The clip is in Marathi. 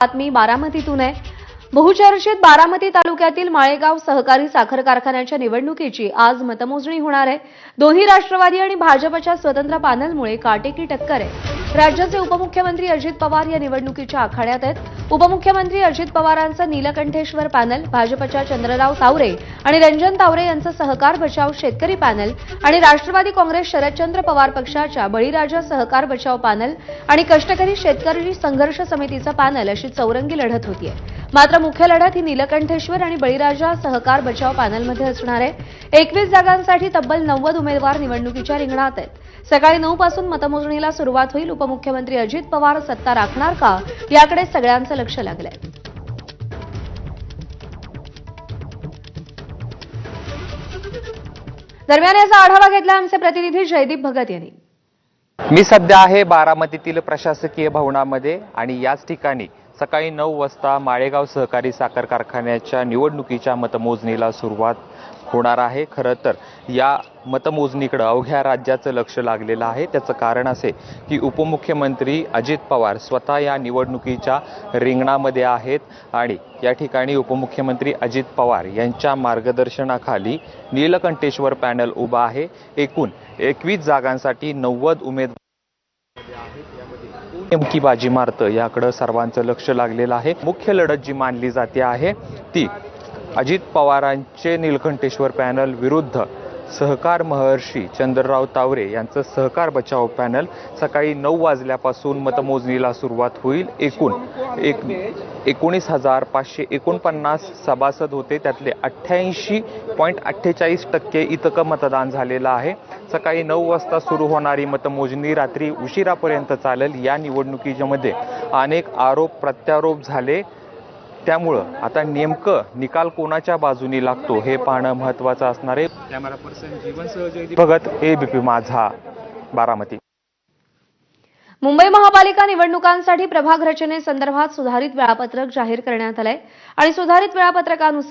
बातमी बारामतीतून आहे. बहुचर्चित बारामती तालुक्यातील माळेगाव सहकारी साखर कारखान्याच्या निवडणुकीची आज मतमोजणी होणार आहे. दोन्ही राष्ट्रवादी आणि भाजपच्या स्वतंत्र पॅनलमुळे काटेकी टक्कर आहे. राज्याचे उपमुख्यमंत्री अजित पवार या निवडणुकीच्या आखाड्यात आहेत. उपमुख्यमंत्री अजित पवारांचं नीलकंठेश्वर पॅनल भाजपच्या चंद्रराव तावरे आणि रंजन तावरे यांचं सहकार बचाव शेतकरी पॅनल आणि राष्ट्रवादी काँग्रेस शरदचंद्र पवार पक्षाच्या बळीराजा सहकार बचाव पॅनल आणि कष्टकरी शेतकरी संघर्ष समितीचं पॅनल अशी चौरंगी लढत होतीये. मात्र मुख्य लढत ही नीलकंठेश्वर आणि बळीराजा सहकार बचाव पॅनलमध्ये असणार आहे. एकवीस जागांसाठी तब्बल नव्वद उमेदवार निवडणुकीच्या रिंगणात आहेत. सकाळी नऊ पासून मतमोजणीला सुरुवात होईल उपमुख्यमंत्री अजित पवार सत्ता राखणार का याकडे सगळ्यांचं लक्ष लागलंय. दरम्यान याचा आढावा घेतला आमचे प्रतिनिधी जयदीप भगत यांनी. मी सध्या आहे बारामतीतील प्रशासकीय भवनामध्ये आणि याच ठिकाणी सकाळी नऊ वाजता माळेगाव सहकारी साखर कारखान्याच्या निवडणुकीच्या मतमोजणीला सुरुवात होणार आहे. खरं तर या मतमोजणीकडं अवघ्या राज्याचं लक्ष लागलेलं आहे. त्याचं कारण असे की उपमुख्यमंत्री अजित पवार स्वतः या निवडणुकीच्या रिंगणामध्ये आहेत आणि या ठिकाणी उपमुख्यमंत्री अजित पवार यांच्या मार्गदर्शनाखाली नीलकंठेश्वर पॅनल उभा आहे. एकूण एकवीस जागांसाठी नव्वद उमेदवार नेमकी बाजी मारतं याकडं सर्वांचं लक्ष लागलेलं आहे. मुख्य लढत जी मानली जाते आहे ती अजित पवारांचे नीलकंठेश्वर पॅनल विरुद्ध सहकार महर्षी चंद्रराव तावरे यांचं सहकार बचाव पॅनल सकाळी नऊ वाजल्यापासून मतमोजणीला सुरुवात होईल. एकूण एक एकोणीस हजार पाचशे एकोणपन्नास सभासद होते. त्यातले अठ्ठ्याऐंशी पॉईंट अठ्ठेचाळीस टक्के इतकं मतदान झालेलं आहे. सकाळी नऊ वाजता सुरू होणारी मतमोजणी रात्री उशिरापर्यंत चालेल या निवडणुकीमध्ये अनेक आरोप प्रत्यारोप झाले. त्यामुळं आता नेमकं निकाल कोणाच्या बाजूनी लागतो हे पाहणं महत्वाचं असणार आहे. Camera person Jeevan Bhagat ABP Majha Baramati. Mumbai महापालिका निवडणुकांसाठी प्रभाग रचनेसंदर्भात सुधारित वेळापत्रक जाहीर करण्यात आलंय. आणि सुधारित वेळापत्रकानुसार